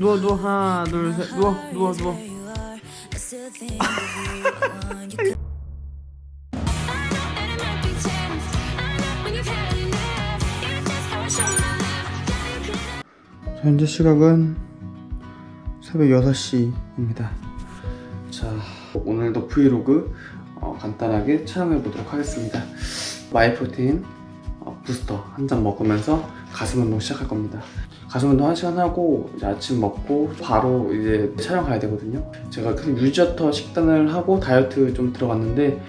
누워 누워 하나 둘 셋 누워 누워 누워 자, 현재 시각은 새벽 6시입니다. 자, 오늘도 브이로그 어, 간단하게 촬영해 보도록 하겠습니다. 마이프로테인 어, 부스터 한 잔 먹으면서 가슴 운동 시작할 겁니다. 가슴 운동 한 시간 하고 이제 아침 먹고 바로 이제 촬영 가야 되거든요. 제가 계속 유지어터 식단을 하고 다이어트 좀 들어갔는데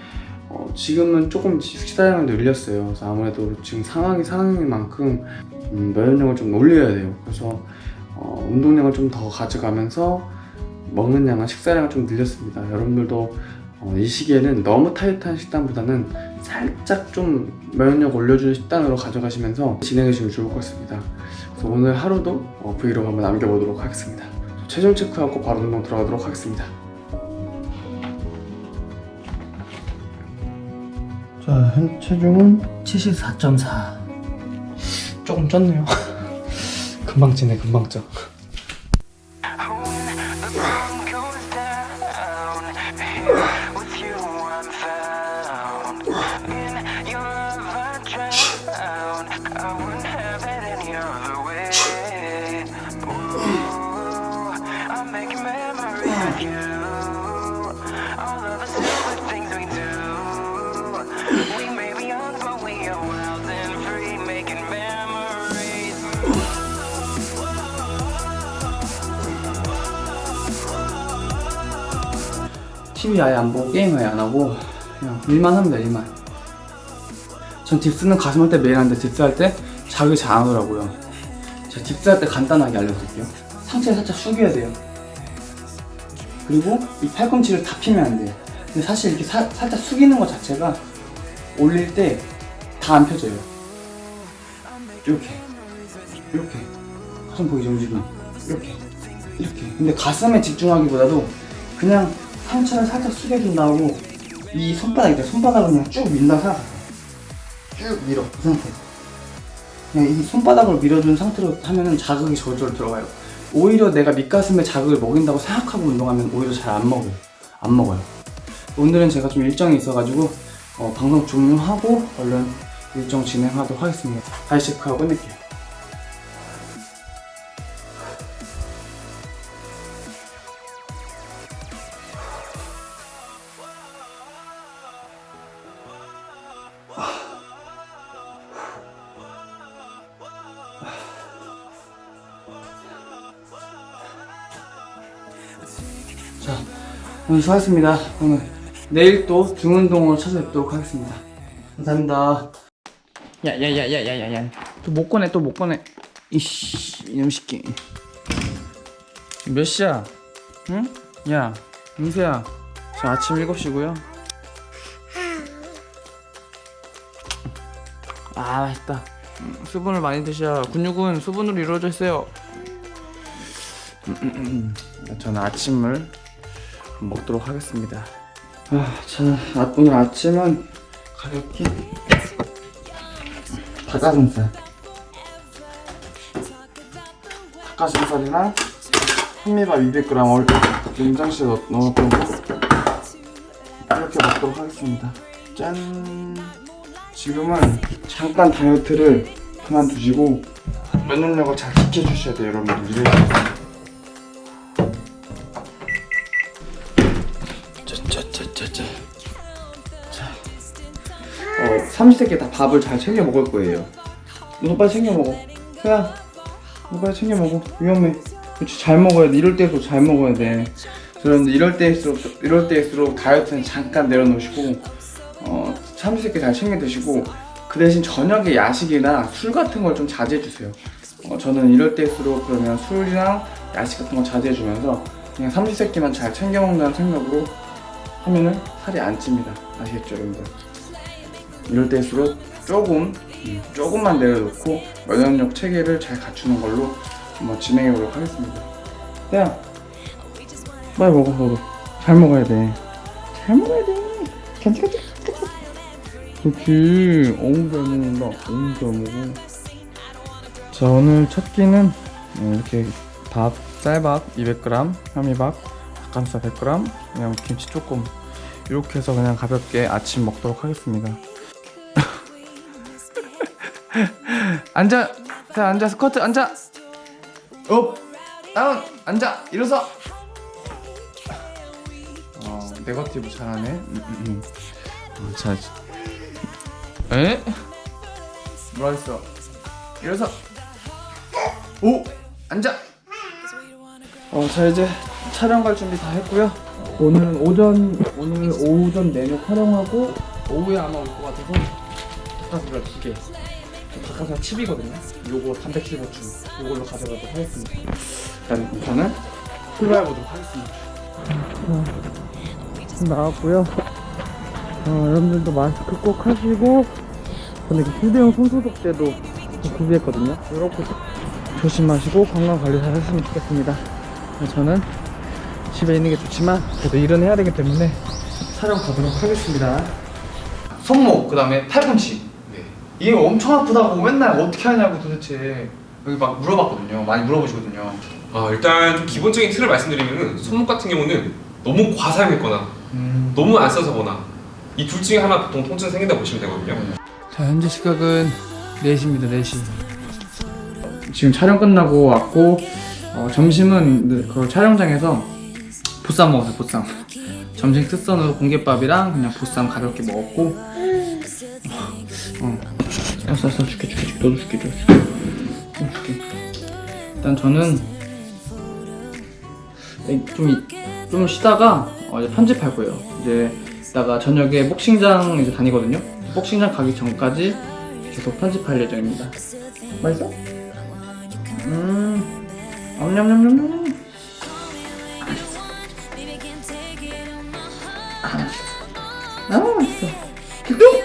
어, 지금은 조금 식사량을 늘렸어요. 그래서 아무래도 지금 상황이 상황인 만큼 음, 면역력을 좀 올려야 돼요. 그래서 어, 운동량을 좀 더 가져가면서 먹는 양은 식사량을 좀 늘렸습니다. 여러분들도 어, 이 시기에는 너무 타이트한 식단보다는 살짝 좀 면역력 올려주는 식단으로 가져가시면서 진행해 주시면 좋을 것 같습니다. 그래서 오늘 하루도 어, 브이로그 한번 남겨보도록 하겠습니다. 체중 체크하고 바로 운동 들어가도록 하겠습니다. 자, 현 체중은 74.4. 조금 쪘네요. 금방 찌네, 금방 쪄. TV 아예 안 보고 게임 아예 안 하고 그냥 일만 합니다 일만. 전 딥스는 가슴 할 때 매일 하는데 딥스 할 때 자극이 잘 안 오더라고요. 제가 딥스 할 때 간단하게 알려드릴게요. 상체를 살짝 숙여야 돼요. 그리고 이 팔꿈치를 다 피면 안 돼요. 근데 사실 이렇게 사- 살짝 숙이는 것 자체가 올릴 때 다 안 펴져요. 이렇게. 이렇게. 가슴 보이죠 움직임 이렇게. 이렇게. 근데 가슴에 집중하기보다도 그냥 상체를 살짝 숙여준 다음에 이 손바닥 있죠? 손바닥을 그냥 쭉 민다고 생각하세요 쭉 밀어 그 상태에서 그냥 이 손바닥을 밀어준 상태로 하면은 자극이 저절로 들어가요. 오히려 내가 밑가슴에 자극을 먹인다고 생각하고 운동하면 오히려 잘 안 먹어요. 안 먹어요. 오늘은 제가 좀 일정이 있어가지고 어, 방송 종료하고 얼른 일정 진행하도록 하겠습니다. 다시 체크하고 끝낼게요 자, 오늘 수고하셨습니다. 오늘 내일 또 중운동으로 찾아뵙도록 하겠습니다. 감사합니다. 야야야야야야야. 또 못 꺼내 또 못 꺼내. 이씨 이놈 새끼. 몇 시야? 응? 야 민수야. 지금 아침 7시고요. 아 맛있다. 음, 수분을 많이 드셔야 근육은 수분으로 이루어져 있어요. 저는 아침을 먹도록 하겠습니다. 아, 자, 아, 오늘 아침은 가볍게 닭가슴살. 닭가슴살이랑 현미밥 200g 얼 냉장실에 넣, 넣어놓고 이렇게 먹도록 하겠습니다. 짠. 지금은 잠깐 다이어트를 그만두시고 면역력을 잘 지켜주셔야 돼요, 여러분들. 이래서 짜짜짜짜짜. 자, 어, 삼시세끼 다 밥을 잘 챙겨 먹을 거예요. 너 빨리 챙겨 먹어. 소야, 너 빨리 챙겨 먹어. 위험해. 그렇지, 잘 먹어야 돼. 이럴 때일수록 잘 먹어야 돼. 여러분들 이럴 때일수록 이럴 때일수록 다이어트는 잠깐 내려놓으시고 어, 삼시세끼 잘 챙겨 드시고 그 대신 저녁에 야식이나 술 같은 걸 좀 자제해 주세요. 어, 저는 이럴 때일수록 그러면 술이랑 야식 같은 거 자제해 주면서 그냥 삼시세끼만 잘 챙겨 먹는다는 생각으로 하면은 살이 안 찝니다. 아시겠죠, 여러분들? 이럴 때일수록 조금, 음, 조금만 내려놓고 면역력 체계를 잘 갖추는 걸로 한번 진행해 보도록 하겠습니다. 야, 빨리 먹어, 너도. 잘 먹어야 돼. 잘 먹어야 돼. 괜찮아. 그렇지. 어우, 잘 먹는다. 어우, 잘 먹어. 자, 오늘 첫 끼는 어, 이렇게 밥 쌀밥 200g, 현미밥, 닭가슴살 100g, 그냥 김치 조금 이렇게 해서 그냥 가볍게 아침 먹도록 하겠습니다. 앉아, 자 앉아 스쿼트 앉아. 업, 다운, 앉아, 일어서. 어, 네거티브 잘하네. 음, 음, 음. 어, 자, 에? 뭐라 했어? 일어서. 오, 앉아. 어, 자 이제 촬영 갈 준비 다 했고요. 오늘은 오전 오늘 오전 내내 촬영하고 오후에 아마 올 것 같아서 닭가슴살 두 개. 닭가슴살 칩이거든요. 요거 단백질 보충 요걸로 가져가도록 하겠습니다. 일단 저는 출발해 보도록 하겠습니다. 나왔고요. 어, 여러분들도 마스크 꼭 하시고 저는 이렇게 휴대용 손소독 제도 구비했거든요. 이렇게 조심하시고 건강 관리 잘 하셨으면 좋겠습니다. 저는 집에 있는 게 좋지만 그래도 일은 해야 되기 때문에 촬영 가도록 하겠습니다. 손목 그다음에 팔꿈치. 이게 엄청 아프다고 맨날 어떻게 하냐고 도대체 여기 막 물어봤거든요. 많이 물어보시거든요. 아, 일단 좀 기본적인 틀을 말씀드리면은 손목 같은 경우는 너무 과사용했거나 음. 너무 안 써서거나 이 둘 중에 하나 보통 통증 생긴다고 보시면 되거든요. 자 현재 시각은 4시입니다 4시 지금 촬영 끝나고 왔고 어, 점심은 그 촬영장에서 보쌈 먹었어요 보쌈. 점심 특선으로 공깃밥이랑 그냥 보쌈 가볍게 먹었고. 어. 알았어 알았어 줄게 줄게. 너도 줄게 줄게. 일단 저는 좀, 이- 좀 쉬다가 어, 이제 편집할 거예요. 이제 이따가 저녁에 복싱장 이제 다니거든요. 복싱장 가기 전까지 계속 편집할 예정입니다. 맛있어? 음. 엄냠냠냠냠 너무 맛있어. 길동!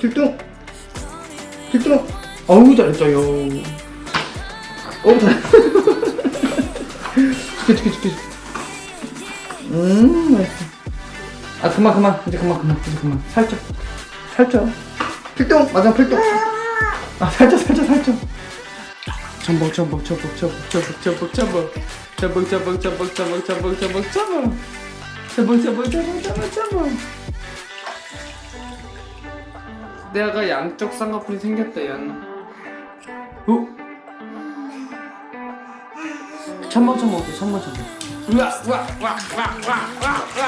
길동! 길동! 어우, 잘했어요. 어우, 잘했어. 죽여, 죽여, 죽여. 음, 맛있어. 아, 그만, 그만. 이제 그만, 그만. 이제 그만. 살쪄. 살쪄. 필동! 맞아, 필동! 아, 살쪄, 살쪄, 살쪄. 첨벙, 첨벙, 첨벙, 첨벙, 첨벙, 첨벙, 첨벙. 첨벙, 첨벙, 첨벙, 첨벙, 첨벙, 첨벙, 첨벙. 첨벙 첨벙 첨벙 첨벙 첨벙 내가 양쪽 쌍꺼풀이 생겼다 얀 어? 첨벙 첨벙 어때 첨벙 첨벙 우와 우와 우와 우와 우와 우와 우와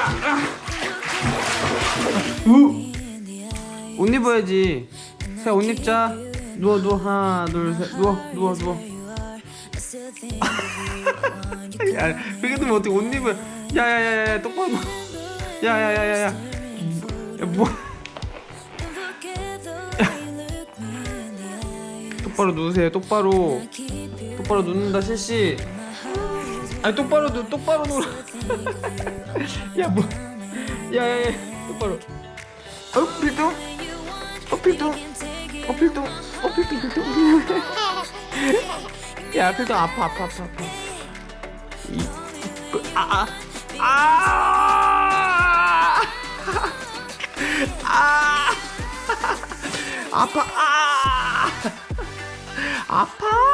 우! 옷 입어야지. 새옷 입자. 누워 누워 하나 둘셋 누워 누워 누워. 야 그렇게 되면 어떻게 옷 입어? 야야야야 똑바로. 야야야야야. 야 뭐? 똑바로 누우세요. 똑바로. 똑바로 눕는다 실시. 아니 똑바로 누 똑바로 누. 야 뭐? 야야야 똑바로. 어 필동? 어 필동? 어 필동? 어 필동 필동? 야 필동 아파 아파 아파 아파. 이, 그, 아, 아, 아, 아, 아파, 아, 아파.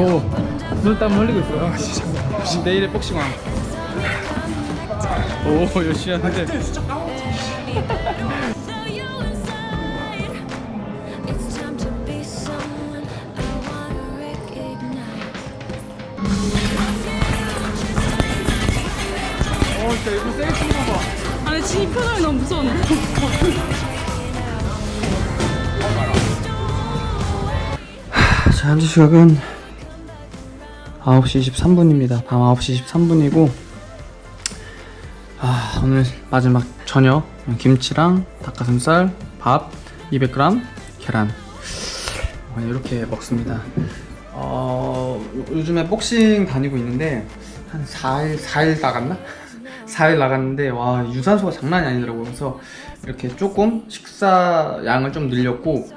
Up 눈땀 흘리고 있어요. 아, 진짜. 내일의 복싱왕. 오, 열심히 하는데. 어, 진짜 세게 치는 거 봐. 아니 진이 표정이 너무 무서운데 자, 현재 시각은 9시 23분입니다. 밤 9시 23분이고, 아, 오늘 마지막 저녁, 김치랑 닭가슴살, 밥, 200g, 계란. 어, 이렇게 먹습니다. 어, 요- 요즘에 복싱 다니고 있는데, 한 4일, 4일 나갔나? 4일 나갔는데 와 유산소가 장난이 아니더라고요. 그래서 이렇게 조금 식사 양을 좀 늘렸고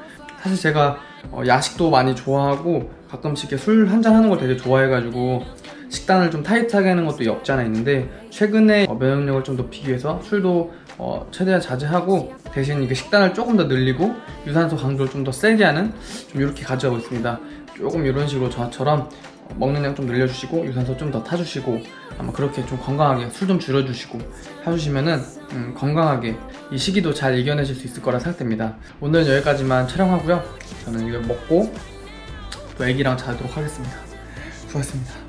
사실 제가 어, 야식도 많이 좋아하고 가끔씩 술 한잔 하는 걸 되게 좋아해가지고 식단을 좀 타이트하게 하는 것도 없지 않아 있는데 최근에 어, 면역력을 좀 높이기 위해서 술도 어, 최대한 자제하고 대신 이게 식단을 조금 더 늘리고 유산소 강도를 좀 더 세게 하는 좀 이렇게 가져가고 있습니다. 조금 이런 식으로 저처럼 어, 먹는 양 좀 늘려주시고 유산소 좀 더 타주시고 아마 그렇게 좀 건강하게 술 좀 줄여주시고 해주시면은 음, 건강하게 이 시기도 잘 이겨내실 수 있을 거라 생각됩니다. 오늘은 여기까지만 촬영하고요. 저는 이거 먹고 또 애기랑 자도록 하겠습니다. 수고하셨습니다.